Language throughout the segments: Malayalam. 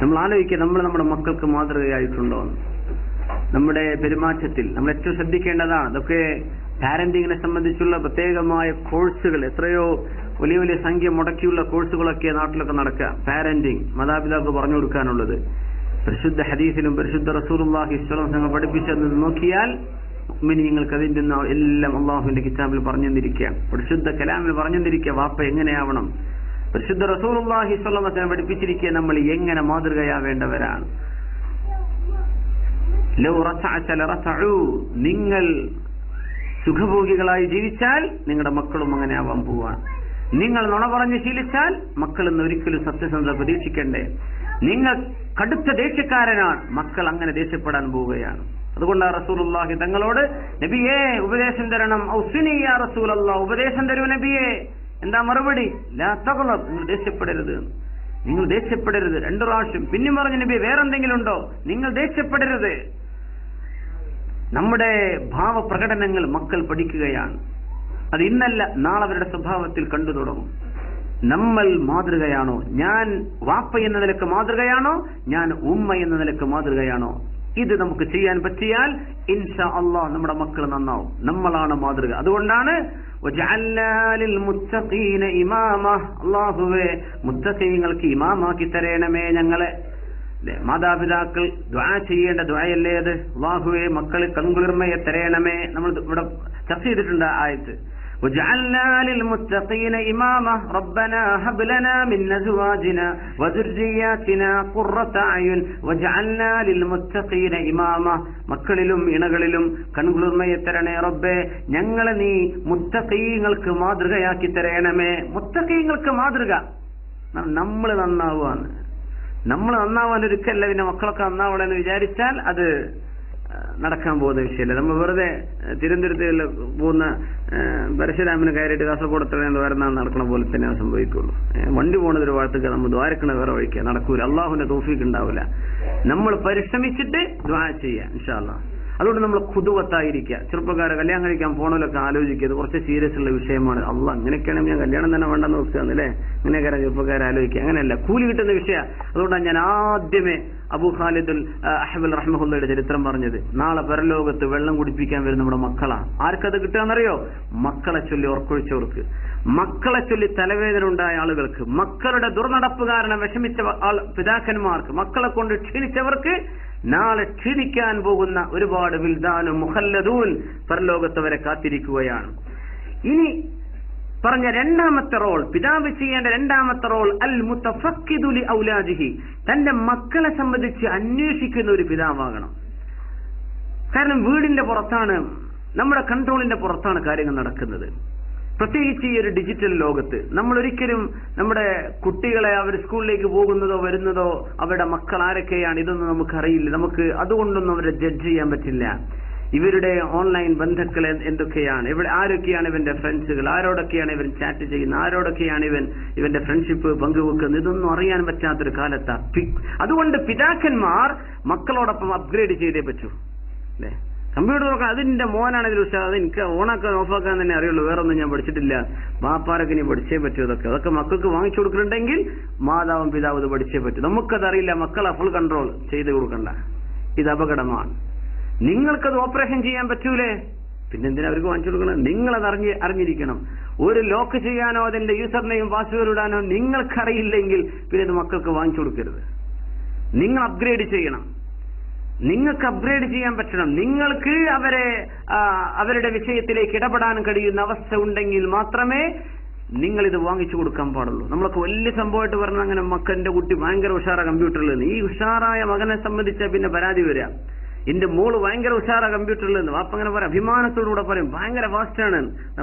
നമ്മൾ ആലോചിക്കുക നമ്മൾ നമ്മുടെ മക്കൾക്ക് മാതൃകയായിട്ടുണ്ടോ. നമ്മുടെ പെരുമാറ്റത്തിൽ നമ്മൾ ഏറ്റവും ശ്രദ്ധിക്കേണ്ടതാണ് അതൊക്കെ പാരന്റിങ്ങിനെ സംബന്ധിച്ചുള്ള പ്രത്യേകമായ കോഴ്സുകൾ എത്രയോ വലിയ വലിയ സംഖ്യ മുടക്കിയുള്ള കോഴ്സുകളൊക്കെ നാട്ടിലൊക്കെ നടക്കുക. പാരന്റിങ് മാതാപിതാക്കൾ പറഞ്ഞു കൊടുക്കാനുള്ളത്. പരിശുദ്ധ ഹദീസിലും പരിശുദ്ധ സ്വല്ലല്ലാഹു അലൈഹി വസല്ലം പഠിപ്പിച്ചത് നോക്കിയാൽ നിങ്ങൾക്ക് ഒന്നും എല്ലാം അള്ളാഹുവിന്റെ കിതാബിൽ പറഞ്ഞു തന്നിരിക്കുക പരിശുദ്ധ കലാമിൽ പറഞ്ഞു തന്നിരിക്കുക വാപ്പ എങ്ങനെയാവണം? പരിശുദ്ധ റസൂലുള്ളാഹി സ്വല്ലല്ലാഹു അലൈഹി പഠിപ്പിച്ചിരിക്കുക നമ്മൾ എങ്ങനെ മാതൃകയാവേണ്ടവരാണ് നിങ്ങൾ സുഖഭോഗികളായി ജീവിച്ചാൽ നിങ്ങളുടെ മക്കളും അങ്ങനെ ആവാൻ പോവാണ്. നിങ്ങൾ നുണ പറഞ്ഞ് ശീലിച്ചാൽ മക്കൾ ഇന്ന് ഒരിക്കലും സത്യസന്ധത പ്രതീക്ഷിക്കണ്ടേ. നിങ്ങൾ കടുത്ത ദേഷ്യക്കാരനാണ് മക്കൾ അങ്ങനെ ദേഷ്യപ്പെടാൻ പോവുകയാണ്. അതുകൊണ്ടാണ് റസൂലുള്ളാഹി തങ്ങളോട് നബിയേ ഉപദേശം തരണം. ഔസിനിയാ റസൂലല്ലാ ഉപദേശം തരൂ നബിയെ. എന്താ മറുപടി? നിങ്ങൾ ദേഷ്യപ്പെടരുത്. നിങ്ങൾ ദേഷ്യപ്പെടരുത്. രണ്ടു പ്രാവശ്യം. പിന്നെ പറഞ്ഞു നബി വേറെന്തെങ്കിലും ഉണ്ടോ നിങ്ങൾ ദേഷ്യപ്പെടരുത്. നമ്മുടെ ഭാവപ്രകടനങ്ങൾ മക്കൾ പഠിക്കുകയാണ്. അത് ഇന്നല്ല നാളെ അവരുടെ സ്വഭാവത്തിൽ കണ്ടു തുടങ്ങും. നമ്മൾ മാതൃകയാണോ? ഞാൻ വാപ്പ എന്ന നിലയ്ക്ക് മാതൃകയാണോ? ഞാൻ ഉമ്മ എന്ന നിലയ്ക്ക് മാതൃകയാണോ? ഇത് നമുക്ക് ചെയ്യാൻ പറ്റിയാൽ ഇൻഷാ അള്ളാഹ് നമ്മുടെ മക്കൾ നന്നാവും. നമ്മളാണ് മാതൃക. അതുകൊണ്ടാണ് അള്ളാഹുവേ മുത്തഖീങ്ങൾക്ക് ഇമാമാക്കി തരേണമേ ഞങ്ങളെ? മാതാപിതാക്കൾ ദ്വാ ചെയ്യേണ്ട ദ്വായല്ലേ അത്? അള്ളാഹുവെ മക്കൾ കൺകുളിർമയെ തരയണമേ നമ്മൾ ഇവിടെ ചർച്ച ചെയ്തിട്ടുണ്ട് ആ ആയത്ത്. وجعلنا للمتقين إماما ربنا هب لنا من أزواجنا وذرياتنا قرة أعين وجعلنا للمتقين إماما മക്കളിലും ഇണകളിലും കൺകുളിർമയെ തരണേ റബ്ബേ ഞങ്ങളെ നീ മുത്തഖീങ്ങൾക്ക് മാതൃകയാക്കി തരയണമേ മുത്തഖീങ്ങൾക്ക് മാതൃക നമ്മൾ നന്നാവുകയാണ് നമ്മൾ നന്നാവാൻ ഒരുക്കല്ല പിന്നെ മക്കളൊക്കെ നന്നാവണമെന്ന് വിചാരിച്ചാൽ അത് ആ, നടക്കാൻ പോകുന്ന വിഷയമല്ല. നമ്മൾ വെറുതെ തിരുവനന്തപുരത്ത് പോകുന്ന പരശുരാമന് കയറിയിട്ട് കാസർഗോഡ് വരുന്ന നടക്കണ പോലെ തന്നെ സംഭവിക്കുള്ളൂ. വണ്ടി പോണത് ഒരു ഭാഗത്തേക്ക് നമ്മൾ ദ്വാരക്കണ വേറെ വഴിക്കുക നടക്കൂല. അള്ളാഹുവിന്റെ തോഫീക്ക് ഉണ്ടാവില്ല നമ്മൾ പരിശ്രമിച്ചിട്ട് ദ്വാ ചെയ്യാം ഇൻഷാല്ലാ അതുകൊണ്ട് നമ്മൾ കുതുവത്തായിരിക്കുക. ചെറുപ്പക്കാരെ കല്യാണം കഴിക്കാൻ പോണതിലൊക്കെ ആലോചിക്കുക കുറച്ച് സീരിയസ് ഉള്ള വിഷയമാണ്. അല്ല അങ്ങനെയൊക്കെയാണെങ്കിൽ ഞാൻ കല്യാണം തന്നെ വേണ്ടെന്ന് വെക്കുകയാണല്ലേ ഇങ്ങനെയൊക്കെ ചെറുപ്പക്കാരെ ആലോചിക്കുക. അങ്ങനെയല്ല കൂലി കിട്ടുന്ന വിഷയ അതുകൊണ്ടാണ് ഞാൻ ആദ്യമേ അബു ഖാലിദുൽ അഹബുൽ റഹ്മുള്ളയുടെ ചരിത്രം പറഞ്ഞത്. നാളെ പരലോകത്ത് വെള്ളം കുടിപ്പിക്കാൻ വരുന്ന നമ്മുടെ മക്കളാണ്. ആർക്കത് കിട്ടുകയെന്നറിയോ? മക്കളെ ചൊല്ലി ഉറക്കൊഴിച്ചവർക്ക്. മക്കളെ ചൊല്ലി തലവേദന ഉണ്ടായ ആളുകൾക്ക്. മക്കളുടെ ദുർനടപ്പ് കാരണം വിഷമിച്ച പിതാക്കന്മാർക്ക്. മക്കളെ കൊണ്ട് ക്ഷീണിച്ചവർക്ക് നാളെ ക്ഷീണിക്കാൻ പോകുന്ന ഒരുപാട് വിൽദാനും മുഹല്ലദൂൻ പരലോകത്തവരെ കാത്തിരിക്കുകയാണ്. ഇനി പറഞ്ഞ രണ്ടാമത്തെ റോൾ പിതാവ് ചെയ്യേണ്ട രണ്ടാമത്തെ റോൾ അൽ മുത്തഫക്കിദുലി ഔലാജിഹി തന്റെ മക്കളെ സംബന്ധിച്ച് അന്വേഷിക്കുന്ന ഒരു പിതാവാകണം. കാരണം വീടിന്റെ പുറത്താണ് നമ്മുടെ കൺട്രോളിന്റെ പുറത്താണ് കാര്യങ്ങൾ നടക്കുന്നത്. പ്രത്യേകിച്ച് ഈ ഒരു ഡിജിറ്റൽ ലോകത്ത് നമ്മൾ ഒരിക്കലും നമ്മുടെ കുട്ടികളെ അവർ സ്കൂളിലേക്ക് പോകുന്നതോ വരുന്നതോ അവരുടെ മക്കൾ ആരൊക്കെയാണ് ഇതൊന്നും നമുക്കറിയില്ല. നമുക്ക് അതുകൊണ്ടൊന്നും അവരെ ജഡ്ജ് ചെയ്യാൻ പറ്റില്ല. ഇവരുടെ ഓൺലൈൻ ബന്ധുക്കൾ എന്തൊക്കെയാണ്? ഇവിടെ ആരൊക്കെയാണ് ഇവന്റെ ഫ്രണ്ട്സുകൾ ആരോടൊക്കെയാണ് ഇവൻ ചാറ്റ് ചെയ്യുന്നത്? ആരോടൊക്കെയാണ് ഇവൻ ഇവന്റെ ഫ്രണ്ട്ഷിപ്പ് പങ്കുവെക്കുന്നത്? ഇതൊന്നും അറിയാൻ പറ്റാത്തൊരു കാലത്താ. പി- അതുകൊണ്ട് പിതാക്കന്മാർ മക്കളോടൊപ്പം അപ്ഗ്രേഡ് ചെയ്തേ പറ്റൂ. അല്ലേ? കമ്പ്യൂട്ടർ നോക്കാൻ അതിന്റെ മോനാണ് ഇതിൽ ഉഷാർ അത് എനിക്ക് ഓണാക്കാൻ ഓഫാക്കാൻ തന്നെ അറിയുള്ളൂ. വേറൊന്നും ഞാൻ പഠിച്ചിട്ടില്ല. ബാപ്പാരൊക്കെ ഇനി പഠിച്ചേ പറ്റൂ ഇതൊക്കെ. അതൊക്കെ മക്കൾക്ക് വാങ്ങിച്ചു കൊടുക്കുന്നുണ്ടെങ്കിൽ മാതാവും പിതാവും ഇത് പഠിച്ചേ പറ്റൂ. നമുക്കതറിയില്ല മക്കളെ ഫുൾ കൺട്രോൾ ചെയ്ത് കൊടുക്കണ്ട. ഇത് അപകടമാണ്. നിങ്ങൾക്കത് ഓപ്പറേഷൻ ചെയ്യാൻ പറ്റൂലേ? പിന്നെന്തിനാ അവർക്ക് വാങ്ങിച്ചു കൊടുക്കണം? നിങ്ങളത് അറിഞ്ഞ് അറിഞ്ഞിരിക്കണം. ഒരു ലോക്ക് ചെയ്യാനോ അതിന്റെ യൂസറിനെയും നെയിം പാസ്വേഡ് ഇടാനോ നിങ്ങൾക്കറിയില്ലെങ്കിൽ പിന്നെ ഇത് മക്കൾക്ക് വാങ്ങിച്ചു കൊടുക്കരുത്. നിങ്ങൾ അപ്ഗ്രേഡ് ചെയ്യണം. നിങ്ങൾക്ക് അപ്ഗ്രേഡ് ചെയ്യാൻ പറ്റണം. നിങ്ങൾക്ക് അവരെ അവരുടെ വിഷയത്തിലേക്ക് ഇടപെടാൻ കഴിയുന്ന അവസ്ഥ ഉണ്ടെങ്കിൽ മാത്രമേ നിങ്ങൾ ഇത് വാങ്ങിച്ചു കൊടുക്കാൻ പാടുള്ളൂ. നമ്മളൊക്കെ വലിയ സംഭവമായിട്ട് പറഞ്ഞാൽ അങ്ങനെ മക്കന്റെ കുട്ടി ഭയങ്കര ഉഷാറ കമ്പ്യൂട്ടറിൽ ഈ ഉഷാറായ മകനെ സംബന്ധിച്ച പിന്നെ പരാതി വരിക എന്റെ മോൾ ഭയങ്കര ഉഷാറാ കമ്പ്യൂട്ടറിൽ നിന്ന്. വാപ്പ അങ്ങനെ പറയാം അഭിമാനത്തോടുകൂടെ പറയും. ഭയങ്കര ഫാസ്റ്റാണ്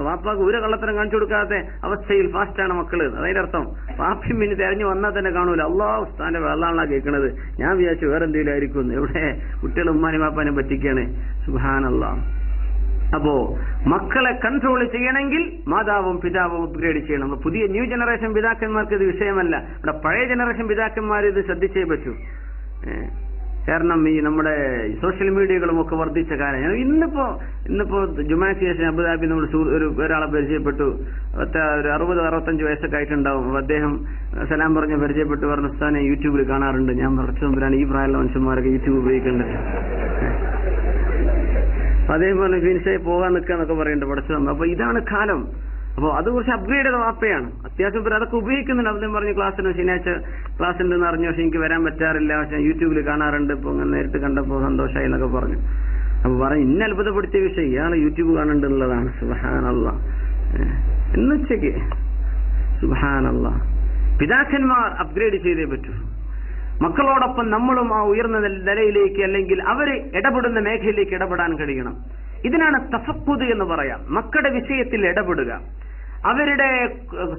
വാപ്പാക്ക് ഒരു കള്ളത്തരം കാണിച്ചു കൊടുക്കാത്ത അവസ്ഥയിൽ ഫാസ്റ്റാണ് മക്കൾ. അതായത് അർത്ഥം വാപ്പയും പിന്നെ തെരഞ്ഞു വന്നാൽ തന്നെ കാണൂല. അള്ളാഹ് ഉസ്താന്റെ വെള്ളാണല്ലോ കേൾക്കണത് ഞാൻ വിചാരിച്ചു വേറെ എന്തെങ്കിലും ആയിരിക്കും. എവിടെ? കുട്ടികൾ ഉമ്മാനും വാപ്പാനും പറ്റിക്കാണ്. സുഹാനല്ലാ അപ്പോ മക്കളെ കൺട്രോൾ ചെയ്യണമെങ്കിൽ മാതാവും പിതാവും അപ്ഗ്രേഡ് ചെയ്യണം. പുതിയ ന്യൂ ജനറേഷൻ പിതാക്കന്മാർക്ക് ഇത് വിഷയമല്ല. ഇവിടെ പഴയ ജനറേഷൻ പിതാക്കന്മാർ ഇത് ശ്രദ്ധിച്ചേ പറ്റൂ. കാരണം ഈ നമ്മുടെ സോഷ്യൽ മീഡിയകളും ഒക്കെ വർദ്ധിച്ച ഞാൻ ഇന്നിപ്പോ ഇന്നിപ്പോ ജുമാക്ക് ശേഷം അബുദാബി നമ്മൾ ഒരു ഒരാളെ പരിചയപ്പെട്ടു. ഒരു അറുപത് അറുപത്തഞ്ച് വയസ്സൊക്കെ ആയിട്ടുണ്ടാവും. അപ്പൊ അദ്ദേഹം സലാം പറഞ്ഞ് പരിചയപ്പെട്ടു. പറഞ്ഞ സ്ഥാനം യൂട്യൂബിൽ കാണാറുണ്ട്. ഞാൻ പഠിച്ചതുമ്പോഴാണ് ഈ പ്രായമുള്ള മനുഷ്യന്മാരൊക്കെ യൂട്യൂബ് ഉപയോഗിക്കേണ്ടത്. അപ്പൊ പറഞ്ഞു ഫിനിഷായി പോകാൻ നിൽക്കാന്നൊക്കെ പറയുന്നുണ്ട് പഠിച്ചു അപ്പൊ ഇതാണ് കാലം. അപ്പൊ അത് കുറച്ച് അപ്ഗ്രേഡ് ചെയ്ത വാപ്പയാണ് അത്യാവശ്യം പേര് അതൊക്കെ ഉപയോഗിക്കുന്നുണ്ട്. അതിലും പറഞ്ഞ ക്ലാസ്സിന് ശനിയാഴ്ച ക്ലാസ് ഉണ്ടെന്ന് അറിഞ്ഞു. പക്ഷെ എനിക്ക് വരാൻ പറ്റാറില്ല. പക്ഷെ യൂട്യൂബിൽ കാണാറുണ്ട്. ഇപ്പൊ ഇങ്ങനെ നേരിട്ട് കണ്ടപ്പോ സന്തോഷമായി എന്നൊക്കെ പറഞ്ഞു. അപ്പൊ പറഞ്ഞു ഇന്ന അത്ഭുതപ്പെടുത്തിയ വിഷയം. ഇയാൾ യൂട്യൂബ് കാണുന്നുണ്ടെന്നുള്ളതാണ് സുബഹാനല്ല. എന്നുവച്ചേക്ക് സുബഹാനല്ല. പിതാക്കന്മാർ അപ്ഗ്രേഡ് ചെയ്തേ പറ്റൂ. മക്കളോടൊപ്പം നമ്മളും ആ ഉയർന്ന നിലയിലേക്ക് അല്ലെങ്കിൽ അവർ ഇടപെടുന്ന മേഖലയിലേക്ക് ഇടപെടാൻ കഴിയണം. ഇതിനാണ് തഫക്കുത് എന്ന് പറയാം. മക്കളുടെ വിഷയത്തിൽ ഇടപെടുക. അവരുടെ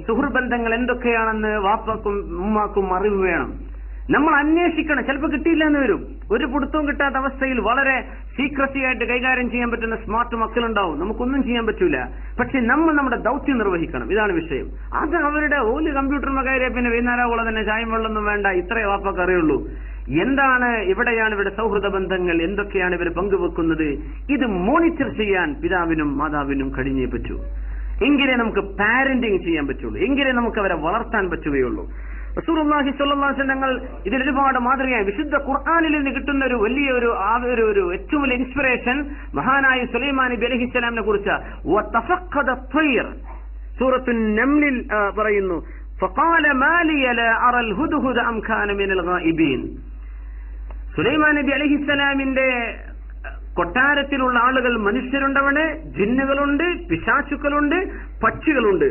സുഹൃബന്ധങ്ങൾ എന്തൊക്കെയാണെന്ന് വാപ്പക്കും ഉമ്മാക്കും അറിവ് വേണം. നമ്മൾ അന്വേഷിക്കണം. ചിലപ്പോൾ കിട്ടിയില്ല എന്ന് വരും. ഒരു പിടുത്തവും കിട്ടാത്ത അവസ്ഥയിൽ വളരെ സീക്രസി ആയിട്ട് കൈകാര്യം ചെയ്യാൻ പറ്റുന്ന സ്മാർട്ട് മക്കളുണ്ടാവും. നമുക്കൊന്നും ചെയ്യാൻ പറ്റൂല. പക്ഷെ നമ്മൾ നമ്മുടെ ദൗത്യം നിർവഹിക്കണം. ഇതാണ് വിഷയം. അത് അവരുടെ ഓൽ കമ്പ്യൂട്ടറിന് കയറിയ പിന്നെ വൈകുന്നേരമോളം തന്നെ ചായം വെള്ളമൊന്നും വേണ്ട. ഇത്രേ വാപ്പൊക്കെ അറിയുള്ളൂ. എന്താണ് ഇവിടെയാണ് ഇവിടെ സൗഹൃദ ബന്ധങ്ങൾ? എന്തൊക്കെയാണ് ഇവർ പങ്കുവെക്കുന്നത്? ഇത് മോണിറ്റർ ചെയ്യാൻ പിതാവിനും മാതാവിനും കഴിഞ്ഞേ പറ്റൂ. എങ്കിലേ നമുക്ക് പാരന്റിങ് ചെയ്യാൻ പറ്റുള്ളൂ. എങ്കിലേ നമുക്ക് അവരെ വളർത്താൻ പറ്റുകയുള്ളൂ. റസൂർഹി സ്വല്ലാസ് ഞങ്ങൾ ഇതിലൊരുപാട് മാതൃകയാണ് വിശുദ്ധ ഖുർആാനിൽ നിന്ന് കിട്ടുന്ന ഒരു വലിയ ഒരു ഒരു ഒരു ഏറ്റവും വലിയ ഇൻസ്പിറേഷൻ മഹാനായ സുലൈമാൻ നബി അലഹിസ്സലാമിനെ കുറിച്ച് സൂറത്തു നംലിൽ പറയുന്നു സുലൈമാൻ നബി അലഹിസ്സലാമിന്റെ കൊട്ടാരത്തിലുള്ള ആളുകൾ മനുഷ്യരുണ്ടവണ് ജിന്നുകളുണ്ട് പിശാച്ചുക്കളുണ്ട് പക്ഷികളുണ്ട്.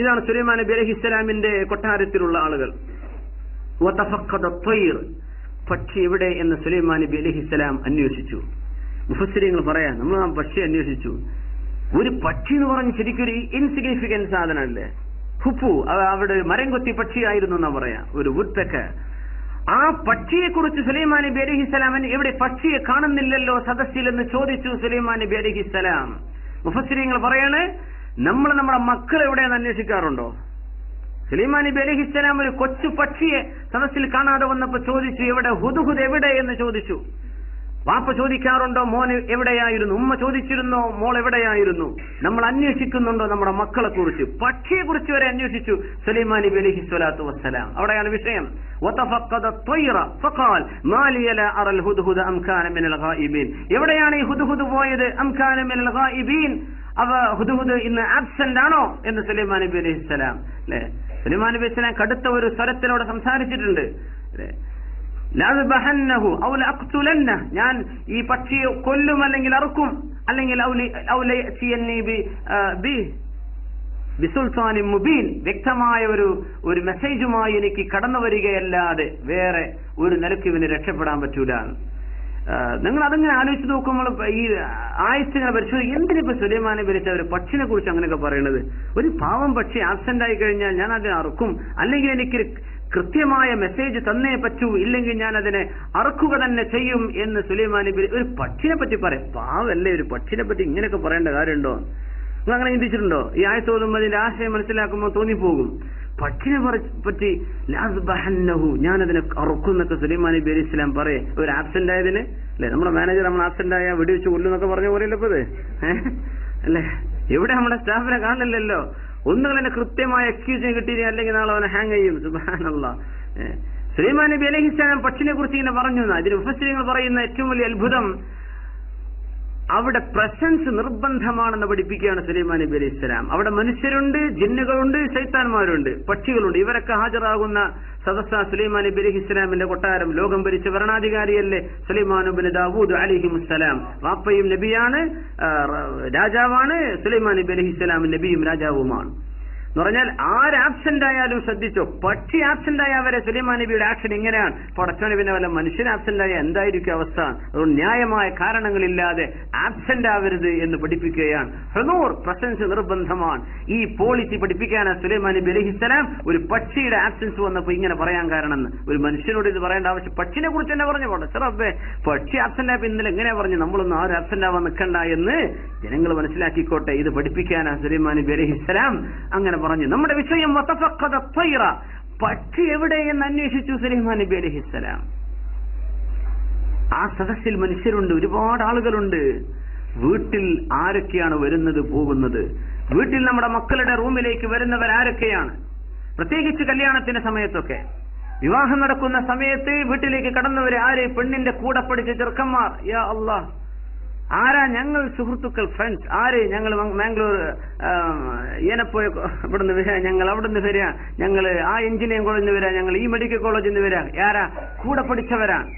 ഇതാണ് സുലൈമാൻ നബി അലഹി ഇസ്ലാമിന്റെ കൊട്ടാരത്തിലുള്ള ആളുകൾ. പക്ഷി എവിടെ എന്ന് സുലൈമാൻ നബി അലഹി ഇസ്ലാം അന്വേഷിച്ചു. മുഫസ്സരിങ്ങൾ പറയാം നമ്മൾ ആ പക്ഷി അന്വേഷിച്ചു. ഒരു പക്ഷി എന്ന് പറഞ്ഞ് ശരിക്കും ഒരു ഇൻസിഗ്നിഫിക്കന്റ് സാധനമല്ലേ? ഹുപ്പു അവിടെ മരം കൊത്തി പക്ഷിയായിരുന്നു എന്നാ പറയാ. ഒരു വുഡ്പെക്ക ആ പക്ഷിയെ കുറിച്ച് സുലൈമാൻ നബി അലഹിസ്സലാമൻ എവിടെ പക്ഷിയെ കാണുന്നില്ലല്ലോ സദസ്സിൽ എന്ന് ചോദിച്ചു സുലൈമാൻ നബി അലഹിസ്സലാം മുഫസ്സിരിങ്ങൾ പറയാണ് നമ്മൾ നമ്മുടെ മക്കൾ എവിടെയെന്ന് അന്വേഷിക്കാറുണ്ടോ? സുലൈമാൻ നബി അലഹിസ്സലാം ഒരു കൊച്ചു പക്ഷിയെ സദസ്സിൽ കാണാതെ വന്നപ്പോ ചോദിച്ചു എവിടെ? ഹുദുഹുദ് എവിടെ? എന്ന് ചോദിച്ചു. വാപ്പ ചോദിക്കാറുണ്ടോ മോൻ എവിടെയായിരുന്നു? ഉമ്മ ചോദിച്ചിരുന്നോ മോൾ എവിടെയായിരുന്നു? നമ്മൾ അന്വേഷിക്കുന്നുണ്ടോ നമ്മുടെ മക്കളെ കുറിച്ച് പക്ഷിയെ കുറിച്ച് വരെ അന്വേഷിച്ചു. സലീമാൻ നബി അലഹി സ്വലാത്തു വസ്സലാം. അവിടെയാണ് വിഷയം. എവിടെയാണ് ഈ ഹുദ്ഹുദ് പോയത്? അവ ഹുദ്ഹുദ് ഇന്ന് ആബ്സെന്റ് ആണോ എന്ന് സലീമാൻ നബി അലഹിസ്സലാം അല്ലെ? സലീമാൻ നബി അലൈഹി കടുത്ത ഒരു സ്വരത്തിലൂടെ സംസാരിച്ചിട്ടുണ്ട്. അല്ലെ? ഞാൻ ഈ പക്ഷിയെ കൊല്ലും അല്ലെങ്കിൽ അറുക്കും. അല്ലെങ്കിൽ മുബീൻ. വ്യക്തമായ ഒരു ഒരു മെസ്സേജുമായി എനിക്ക് കടന്നു വരികയല്ലാതെ വേറെ ഒരു നിലയ്ക്ക് ഇവന് രക്ഷപ്പെടാൻ പറ്റൂല. നിങ്ങൾ അതങ്ങനെ ആലോചിച്ച് നോക്കുമ്പോൾ ഈ ആയുസിങ്ങനെ പരിശോധിക്കും എന്തിനിപ്പോ സുലൈമാനെ വിളിച്ച ഒരു പക്ഷിനെ കുറിച്ച് അങ്ങനെയൊക്കെ പറയുന്നത് ഒരു പാവം പക്ഷി ആബ്സെന്റ് ആയി കഴിഞ്ഞാൽ ഞാൻ അതിനെ അറുക്കും. അല്ലെങ്കിൽ എനിക്ക് കൃത്യമായ മെസ്സേജ് തന്നേ പറ്റൂ. ഇല്ലെങ്കിൽ ഞാൻ അതിനെ അറക്കുക തന്നെ ചെയ്യും എന്ന് സുലൈമാൻ നബി ഒരു പക്ഷിനെ പറ്റി പറയാം. പാവല്ലേ ഒരു പക്ഷിനെ പറ്റി ഇങ്ങനെയൊക്കെ പറയേണ്ട കാര്യമുണ്ടോ? നിങ്ങൾ അങ്ങനെ ചിന്തിച്ചിട്ടുണ്ടോ? ഈ ആയത്ത് ഓതുമ്പോൾ അതിന്റെ ആശയം മനസ്സിലാക്കുമ്പോൾ തോന്നിപ്പോകും. പക്ഷിനെ പറ- പറ്റി ലാസ്ബഹന്നഹു അതിനെ അറുക്കുന്നൊക്കെ സുലൈമാൻ നബി അലി ഇസ്ലാം പറയേ. ഒരു ആബ്സെന്റ് ആയതിന് അല്ലെ? നമ്മുടെ മാനേജർ നമ്മൾ ആബ്സെന്റ് ആയ വെടിവെച്ച് കൊല്ലുന്നൊക്കെ പറഞ്ഞ പോലെയല്ലേ ഇപ്പൊ ഇത് ഏഹ്? അല്ലേ? എവിടെ നമ്മുടെ സ്റ്റാഫിനെ കാണില്ലല്ലോ ഒന്നുകൾ തന്നെ കൃത്യമായ എക്സ്ക്യൂസിന് കിട്ടിയില്ല അല്ലെങ്കിൽ നാളെ അവനെ ഹാങ് ചെയ്യും. സുബാനല്ല ശ്രീമാൻ നബി അലഹിസ്ലാം പക്ഷിനെ കുറിച്ച് ഇങ്ങനെ പറഞ്ഞു അതിന് ഇതിന് പറയുന്ന ഏറ്റവും വലിയ അത്ഭുതം അവിടെ പ്രസൻസ് നിർബന്ധമാണെന്ന് പഠിപ്പിക്കുകയാണ് സുലൈമാൻ നബി അലൈഹി ഇസ്ലാം അവിടെ മനുഷ്യരുണ്ട് ജിന്നുകളുണ്ട് ശൈത്താന്മാരുണ്ട് പക്ഷികളുണ്ട്. ഇവരൊക്കെ ഹാജരാകുന്ന സദസ്സ സുലൈമാൻ നബി അലഹി ഇസ്ലാമിന്റെ കൊട്ടാരം ലോകം ഭരിച്ച ഭരണാധികാരിയല്ലേ സുലൈമാൻ ബിൻ ദാവൂദ് അലിഹി മുസ്സലാം. വാപ്പയും നബിയാണ് രാജാവാണ് സുലൈമാൻ നബി അലഹി ഇസ്ലാം നബിയും രാജാവുമാണ്. എന്ന് പറഞ്ഞാൽ ആര് ആബ്സെന്റ് ആയാലും ശ്രദ്ധിച്ചോ. പക്ഷി ആബ്സെന്റ് ആയ അവരെ സുലൈമാൻ നബിയുടെ ആക്ഷൻ ഇങ്ങനെയാണ്. പടച്ചോണി പിന്നെ വല്ല മനുഷ്യൻ ആബ്സെന്റ് ആയ എന്തായിരിക്കും അവസ്ഥ? അതുകൊണ്ട് ന്യായമായ കാരണങ്ങളില്ലാതെ ആബ്സെന്റ് ആവരുത് എന്ന് പഠിപ്പിക്കുകയാണ്. ഹൃദൂർ പ്രസൻസ് നിർബന്ധമാണ്. ഈ പോളിസി പഠിപ്പിക്കാനാണ് സുലൈമാൻ നബി അലഹിസ്സലാം ഒരു പക്ഷിയുടെ ആബ്സെൻസ് വന്നപ്പോ ഇങ്ങനെ പറയാൻ കാരണം ഒരു മനുഷ്യനോട് ഇത് പറയേണ്ട ആവശ്യം. പക്ഷിനെ കുറിച്ച് തന്നെ പറഞ്ഞു പോട്ടെ. അബ്ബേ പക്ഷി ആബ്സെന്റ് ആയപ്പോ ഇന്നലെ എങ്ങനെയാ പറഞ്ഞു? നമ്മളൊന്നും ആരും ആബ്സെന്റ് ആവാൻ നിൽക്കണ്ട എന്ന് ജനങ്ങൾ മനസ്സിലാക്കിക്കോട്ടെ. ഇത് പഠിപ്പിക്കാനാണ് സുലൈമാൻ നബി അലഹിസ്സലാം അങ്ങനെ പറഞ്ഞു നമ്മുടെ വിഷയം. പക്ഷി എവിടെയെന്ന് അന്വേഷിച്ചു സുലൈമാൻ നബി അലഹിസ്സലാം ആ സദസ്സിൽ മനുഷ്യരുണ്ട് ഒരുപാട് ആളുകളുണ്ട്. വീട്ടിൽ ആരൊക്കെയാണ് വരുന്നത് പോകുന്നത്? വീട്ടിൽ നമ്മുടെ മക്കളുടെ റൂമിലേക്ക് വരുന്നവർ ആരൊക്കെയാണ്? പ്രത്യേകിച്ച് കല്യാണത്തിന്റെ സമയത്തൊക്കെ. വിവാഹം നടക്കുന്ന സമയത്ത് വീട്ടിലേക്ക് കടന്നവരെ ആര്? പെണ്ണിന്റെ കൂടെ പഠിച്ച ചെറുക്കന്മാർ. യാ അള്ളാ ആരാ ഞങ്ങൾ സുഹൃത്തുക്കൾ ഫ്രണ്ട്സ് ആര് ഞങ്ങൾ മാംഗ്ലൂർ ഏനപ്പോയ ഇവിടുന്ന് വരിക ഞങ്ങൾ അവിടുന്ന് വരിക ഞങ്ങൾ ആ എഞ്ചിനീയറിംഗ് കോളേജിൽ നിന്ന് വരിക ഞങ്ങൾ ഈ മെഡിക്കൽ കോളേജിൽ നിന്ന് വരിക ആരാ? കൂടെ പഠിച്ചവരാണ്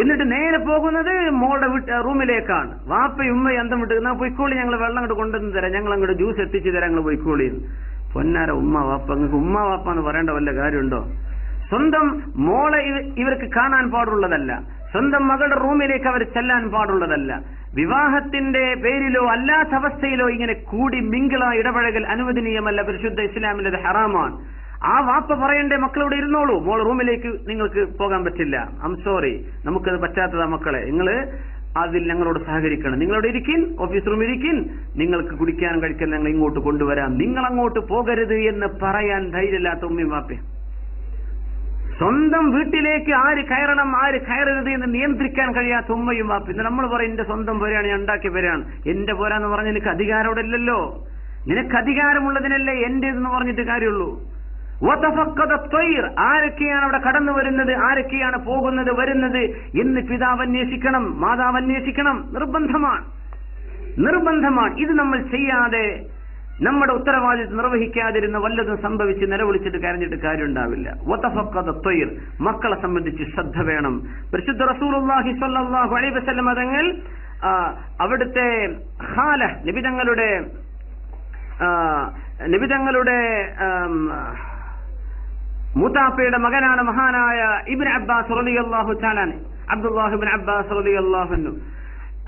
എന്നിട്ട് നേരെ പോകുന്നത് മോളുടെ വീട്ട് റൂമിലേക്കാണ്. വാപ്പയും ഉമ്മയും അന്തം വിട്ട് എന്നാ പൊയ്ക്കോളി ഞങ്ങൾ വെള്ളം അങ്ങോട്ട് കൊണ്ടുവന്ന് തരാം. ഞങ്ങൾ അങ്ങോട്ട് ജ്യൂസ് എത്തിച്ചു തരാം ഞങ്ങൾ പൊയ്ക്കോളി പൊന്നാര ഉമ്മ വാപ്പ നിങ്ങൾക്ക് ഉമ്മ വാപ്പ എന്ന് പറയേണ്ട വല്ല കാര്യമുണ്ടോ? സ്വന്തം മോളെ ഇവർക്ക് കാണാൻ പാടുള്ളതല്ല. സ്വന്തം മകളുടെ റൂമിലേക്ക് അവർ ചെല്ലാൻ പാടുള്ളതല്ല. വിവാഹത്തിന്റെ പേരിലോ അല്ലാത്ത അവസ്ഥയിലോ ഇങ്ങനെ കൂടി മിങ്കിള ഇടപഴകൽ അനുവദനീയമല്ല. പരിശുദ്ധ ഇസ്ലാമിന്റെ അത് ഹറാമാണ്. ആ വാപ്പ പറയണ്ടേ മക്കളോട് ഇരുന്നോളൂ. മോൾ റൂമിലേക്ക് നിങ്ങൾക്ക് പോകാൻ പറ്റില്ല. ഐം സോറി നമുക്കത് പറ്റാത്തതാ മക്കളെ. നിങ്ങൾ അതിൽ ഞങ്ങളോട് സഹകരിക്കണം. നിങ്ങളോട് ഇരിക്കിൻ ഓഫീസ് റൂമിൽ ഇരിക്കിൻ. നിങ്ങൾക്ക് കുടിക്കാനും കഴിക്കാൻ ഞങ്ങൾ ഇങ്ങോട്ട് കൊണ്ടുവരാം. നിങ്ങൾ അങ്ങോട്ട് പോകരുത് എന്ന് പറയാൻ ധൈര്യമില്ലാത്ത ഉമ്മയും വാപ്പയും. സ്വന്തം വീട്ടിലേക്ക് ആര് കയറണം ആര് കയറരുത് എന്ന് നിയന്ത്രിക്കാൻ കഴിയാത്ത ഉമ്മയും വാപ്പ ഇന്ന് നമ്മൾ പറയും എന്റെ സ്വന്തം പോരാണ് ഞാൻ ഉണ്ടാക്കിയ പേരാണ്. എന്റെ പോരാന്ന് പറഞ്ഞ നിനക്ക് ഇല്ലല്ലോ. നിനക്ക് അധികാരമുള്ളതിനല്ലേ എന്റെ എന്ന് പറഞ്ഞിട്ട് കാര്യമുള്ളൂ. ആരൊക്കെയാണ് അവിടെ കടന്നു വരുന്നത് ആരൊക്കെയാണ് പോകുന്നത് വരുന്നത് എന്ന് പിതാവ് അന്വേഷിക്കണം മാതാവ് അന്വേഷിക്കണം. നിർബന്ധമാണ്. നിർബന്ധമാണ്. ഇത് നമ്മൾ ചെയ്യാതെ നമ്മുടെ ഉത്തരവാദിത്വം നിർവഹിക്കാതിരുന്ന വല്ലതും സംഭവിച്ച് നിലവിളിച്ചിട്ട് കരഞ്ഞിട്ട് കാര്യം ഉണ്ടാവില്ല വതഫക്കദ മക്കളെ സംബന്ധിച്ച് ശ്രദ്ധ വേണം. പരിശുദ്ധ റസൂർഹി തങ്ങൾ ആ, അവിടുത്തെ ഹാല നിബിതങ്ങളുടെ നിബിതങ്ങളുടെ മൂത്താപ്പയുടെ മകനാണ് മഹാനായ ഇബിൻ അബ്ബാസ് റളിയല്ലാഹു തആലാൻ അബ്ദുല്ലാഹിബിൻ അബ്ബാസ് റളിയല്ലാഹു അൻഹു.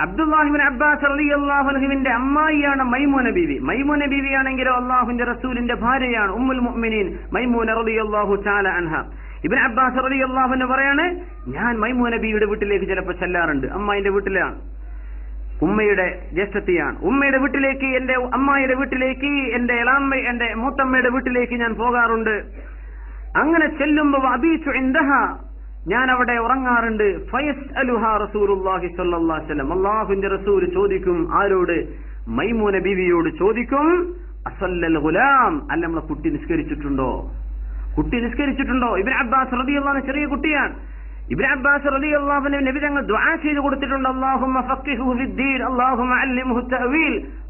അബ്ദുല്ലാഹിബിൻ അബ്ബാസ് അലി റളിയല്ലാഹുവിന്റെ അമ്മായിയാണ് മൈമൂന ബീവി. മൈമൂന ബീവി ആണെങ്കിലോ അള്ളാഹുവിന്റെ റസൂലിന്റെ ഭാര്യയാണ് ഉമ്മുൽ മുഅ്മിനീൻ മൈമൂന അള്ളാഹു ചാല അൻഹ. ഇബിൻ അബ്ബാസ് റളിയല്ലാഹു അൻഹു പറയാണ് ഞാൻ മൈമൂന ബീവിയുടെ വീട്ടിലേക്ക് ചിലപ്പോൾ ചെല്ലാറുണ്ട്. അമ്മായിന്റെ വീട്ടിലാണ്. ഉമ്മയുടെ ജ്യേഷ്ഠത്തിയാണ്. ഉമ്മയുടെ വീട്ടിലേക്ക് എന്റെ അമ്മായിയുടെ വീട്ടിലേക്ക് എന്റെ ഇളാമ്മ എന്റെ മൂത്തമ്മയുടെ വീട്ടിലേക്ക് ഞാൻ പോകാറുണ്ട്. അങ്ങനെ ചെല്ലുമ്പോൾ അബീച്ചു ഇന്ദഹ ഞാൻ അവിടെ ഉറങ്ങാറുണ്ട് ഫയസ് അലുഹ അലൈഹി വസല്ലം. അല്ലാഹുവിന്റെ റസൂൽ ചോദിക്കും. ആരോട്? മൈമൂന ബീവിയോട് ചോദിക്കും. അസല്ലൽ ഗുലാം. അല്ല നമ്മളെ കുട്ടി നിസ്കരിച്ചിട്ടുണ്ടോ? കുട്ടി നിസ്കരിച്ചിട്ടുണ്ടോ? ഇവർ അബ്ബാസ് ചെറിയ കുട്ടിയാണ്. ഇബ്ൻ അബ്ബാസ് റളിയല്ലാഹു അൻഹു നബി തങ്ങൾ ദുആ ചെയ്ത് കൊടുത്തിട്ടുണ്ട്.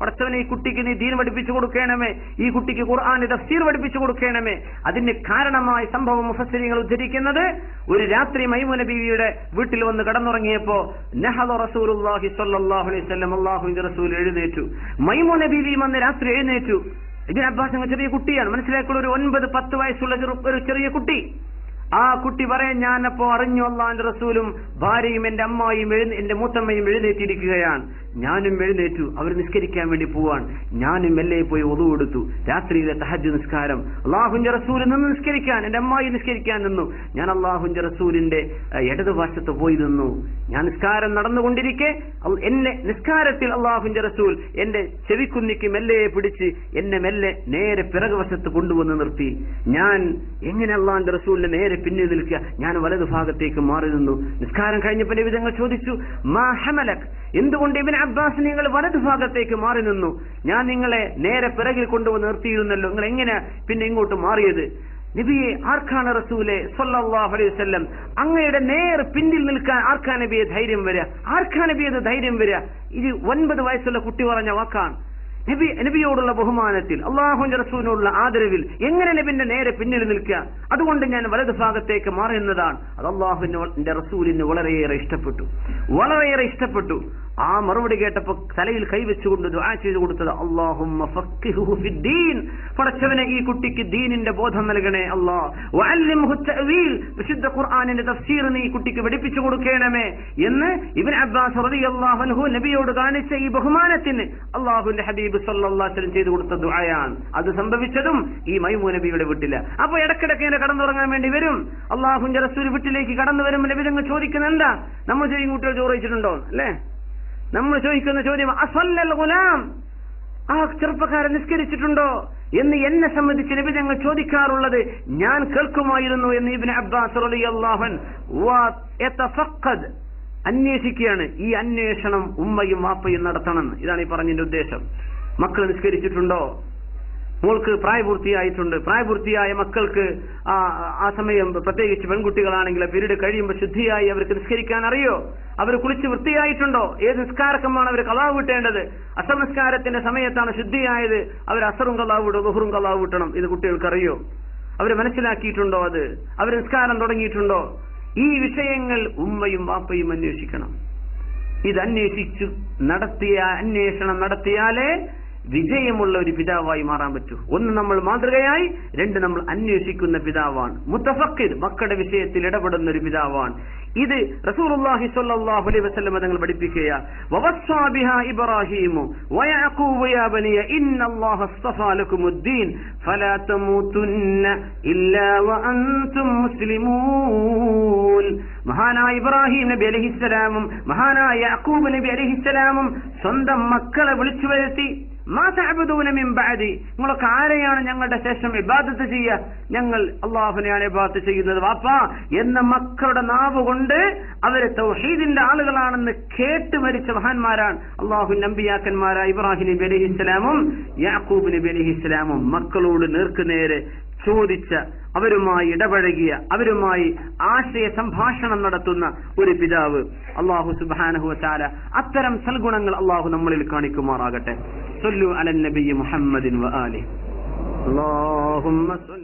പടച്ചവനെ ഈ കുട്ടിക്ക് നീ ദീൻ പഠിപ്പിച്ചു കൊടുക്കണമേ. ഈ കുട്ടിക്ക് ഖുർആൻ തഫ്സീർ പഠിപ്പിച്ചു കൊടുക്കണമേ. അതിന് കാരണമായി സംഭവം മുഫസ്സരിങ്ങൾ ഉദ്ധരിക്കുന്നത് ഒരു രാത്രി മൈമുന ബീവിയുടെ വീട്ടിൽ വന്ന് കടന്നുറങ്ങിയപ്പോ നഹദ റസൂലുള്ളാഹി അലൈഹി വസല്ലം റസൂൽ എഴുന്നേറ്റു. മൈമുന ബീവി വന്ന് രാത്രി എഴുന്നേറ്റു. ഇതിന് അബ്ബാസ് ചെറിയ കുട്ടിയാണ്. മനസ്സിലാക്കുള്ള ഒരു ഒൻപത് പത്ത് വയസ്സുള്ള ഒരു ചെറിയ കുട്ടി. ആ കുട്ടി പറയാൻ ഞാനപ്പോ അറിഞ്ഞു അള്ളാന്റെ റസൂലും ഭാര്യയും എന്റെ അമ്മായും എഴുന്ന എന്റെ മൂത്തമ്മയും എഴുന്നേറ്റിരിക്കുകയാണ്. ഞാനും എഴുന്നേറ്റു. അവർ നിസ്കരിക്കാൻ വേണ്ടി പോവാൻ. ഞാനും മെല്ലെ പോയി ഒതു കൊടുത്തു രാത്രിയിലെ തഹജ് നിസ്കാരം. അള്ളാഹുന്റെ റസൂൽ നിന്ന് നിസ്കരിക്കാൻ. എന്റെ അമ്മായി നിസ്കരിക്കാൻ നിന്നു. ഞാൻ അള്ളാഹുന്റെ റസൂലിന്റെ ഇടതുവശത്ത് പോയി നിന്നു. ഞാൻ നിസ്കാരം നടന്നുകൊണ്ടിരിക്കെ എന്നെ നിസ്കാരത്തിൽ അള്ളാഹുന്റെ റസൂൽ എന്റെ ചെവിക്കുന്നിക്ക് മെല്ലെ പിടിച്ച് എന്നെ മെല്ലെ നേരെ പിറകുവശത്ത് കൊണ്ടുവന്ന് നിർത്തി. ഞാൻ എങ്ങനെ അള്ളാഹുന്റെ റസൂലിന്റെ നേരെ പിന്നിൽ നിൽക്കുക? ഞാൻ വലതു ഭാഗത്തേക്ക് മാറി നിന്നു. നിസ്കാരം കഴിഞ്ഞപ്പോൾ വിധങ്ങൾ ചോദിച്ചു മാ ഹമലക്? എന്തുകൊണ്ട് ഇബിൻ അബ്ബാസ് നിങ്ങൾ വലതു ഭാഗത്തേക്ക് മാറി നിന്നു. ഞാൻ നിങ്ങളെ നേരെ പിറകിൽ കൊണ്ടുവന്ന് നിർത്തിയിരുന്നല്ലോ. നിങ്ങൾ എങ്ങനെ പിന്നെ ഇങ്ങോട്ട് മാറിയത്? നബിയെ ആർക്കാണ് റസൂലെ സല്ലല്ലാഹു അലൈഹി വസല്ലം? അങ്ങയുടെ നേർ പിന്നിൽ നിൽക്കാൻ ആർക്കാ നബിയെ ധൈര്യം വരിക ആർക്കാ നബിയത് ധൈര്യം വരിക ഇത് ഒൻപത് വയസ്സുള്ള കുട്ടി പറഞ്ഞ വാക്കാണ്. നബി നബിയോടുള്ള ബഹുമാനത്തിൽ അള്ളാഹുന്റെ റസൂലിനോടുള്ള ആദരവിൽ എങ്ങനെ നബിന്റെ നേരെ പിന്നിൽ നിൽക്കുക? അതുകൊണ്ട് ഞാൻ വലതു ഭാഗത്തേക്ക് മാറുന്നതാണ് അത് അള്ളാഹുവിന്റെ റസൂലിന് വളരെയേറെ ഇഷ്ടപ്പെട്ടു. വളരെയേറെ ഇഷ്ടപ്പെട്ടു. ആ മറുപടി കേട്ടപ്പോ തലയിൽ കൈവച്ചുകൊണ്ട് ദുആ ചെയ്തു കൊടുത്തത് പടച്ചവനെ ഈ കുട്ടിക്ക് ദീനിന്റെ ബോധം നൽകണേ തഅവീൽ. വിശുദ്ധ ഖുർആാനിന്റെ തഫ്സീർ നീ കുട്ടിക്ക് പഠിപ്പിച്ചു കൊടുക്കണമേ എന്ന് ഇവൻ അബ്ബാസ് നബിയോട് കാണിച്ച ഈ ബഹുമാനത്തിന് അള്ളാഹുന്റെ ഹബീബ് വസല്ലം ചെയ്തു കൊടുത്ത ദുആയാണ്. അത് സംഭവിച്ചതും ഈ മൈമൂ നബിയുടെ വീട്ടില. അപ്പൊ ഇടക്കിടക്ക് ഇങ്ങനെ കടന്നുറങ്ങാൻ വേണ്ടി വരും. അള്ളാഹുന്റെ റസൂൽ വീട്ടിലേക്ക് കടന്നു വരും നബി നിങ്ങൾ എന്താ? നമ്മൾ ചെയ്യും കുട്ടികൾ ചോറ് വെച്ചിട്ടുണ്ടോ അല്ലേ? നമ്മൾ ചോദിക്കുന്ന ചോദ്യം അസല്ലൽ ഗുലാം. ആ ചെറുപ്പക്കാരൻ നിസ്കരിച്ചിട്ടുണ്ടോ? എന്ന് എന്നെ സംബന്ധിച്ച് നബി ഞങ്ങൾ ചോദിക്കാറുള്ളത് ഞാൻ കേൾക്കുമായിരുന്നു എന്ന് ഇബ്നു അബ്ബാസ് യതഫഖദ്. അന്വേഷിക്കുകയാണ്. ഈ അന്വേഷണം ഉമ്മയും വാപ്പയും നടത്തണം. ഇതാണ് ഈ പറഞ്ഞതിന്റെ ഉദ്ദേശം. മക്കൾ നിസ്കരിച്ചിട്ടുണ്ടോ? മോൾക്ക് പ്രായപൂർത്തിയായിട്ടുണ്ട്. പ്രായപൂർത്തിയായ മക്കൾക്ക് ആ സമയം പ്രത്യേകിച്ച് പെൺകുട്ടികളാണെങ്കിൽ പീരീഡ് കഴിയുമ്പോൾ ശുദ്ധിയായി അവർക്ക് നിസ്കരിക്കാൻ അറിയോ? അവർ കുളിച്ച് വൃത്തിയായിട്ടുണ്ടോ? ഏത് നിസ്കാരക്കമാണ് അവർ കലാവ് വിട്ടേണ്ടത് അസർ നിസ്കാരത്തിന്റെ സമയത്താണ് ശുദ്ധിയായത്. അവർ അസറും കലാവ് വിടും ബഹുറും കലാവ് വിട്ടണം ഇത് കുട്ടികൾക്കറിയോ? അവർ മനസ്സിലാക്കിയിട്ടുണ്ടോ അത്? അവർ നിസ്കാരം തുടങ്ങിയിട്ടുണ്ടോ? ഈ വിഷയങ്ങൾ ഉമ്മയും വാപ്പയും അന്വേഷിക്കണം. ഇത് അന്വേഷിച്ചു നടത്തിയ അന്വേഷണം നടത്തിയാലേ വിജയമുള്ള ഒരു പിതാവായി മാറാൻ പറ്റൂ. ഒന്ന് നമ്മൾ മാതൃകയായി രണ്ട് നമ്മൾ അന്വേഷിക്കുന്ന പിതാവാണ്. മുത്തഫക്കിർ മക്കളുടെ വിഷയത്തിൽ ഇടപെടുന്ന ഒരു പിതാവാണ്. ഇത് റസൂലുള്ളാഹി സ്വല്ലല്ലാഹു അലൈഹി വസല്ലം തങ്ങൾ ഇല്ലാ മുസ്ലിമൂൻ. മഹാനായ ഇബ്രാഹിം നബി അലൈഹിസ്സലാമും മഹാനായ യാക്കൂബ് നബി അലൈഹിസ്സലാമും സ്വന്തം മക്കളെ വിളിച്ചു വരുത്തി. മാ തഅബുദൂന മിൻ ബഅദി. നിങ്ങളൊക്കെ ആരെയാണ് ഞങ്ങളുടെ ശേഷം ഇബാദത്ത് ചെയ്യുക? ഞങ്ങൾ അള്ളാഹുവിനെയാണ് ഇബാദത്ത് ചെയ്യുന്നത്. വാപ്പാ എന്ന മക്കളുടെ നാവ് കൊണ്ട് അവരെ തൗഹീദിന്റെ ആളുകളാണെന്ന് കേട്ട് മരിച്ച മഹാന്മാരാണ് അള്ളാഹു നമ്പിയാക്കന്മാരായ ഇബ്രാഹിം നബി അലഹിസ്സലാമും യാക്കൂബ് നബി അലഹിസ്സലാമും മക്കളോട് നേർക്കുനേരെ ചോദിച്ച അവരുമായി ഇടപഴകിയ അവരുമായി ആശയ സംഭാഷണം നടത്തുന്ന ഒരു പിതാവ് അള്ളാഹു സുബാനഹു ചാല അത്തരം സൽഗുണങ്ങൾ അള്ളാഹു നമ്മളിൽ കാണിക്കുമാറാകട്ടെ. صلوا على النبي محمد وآله. اللهم صل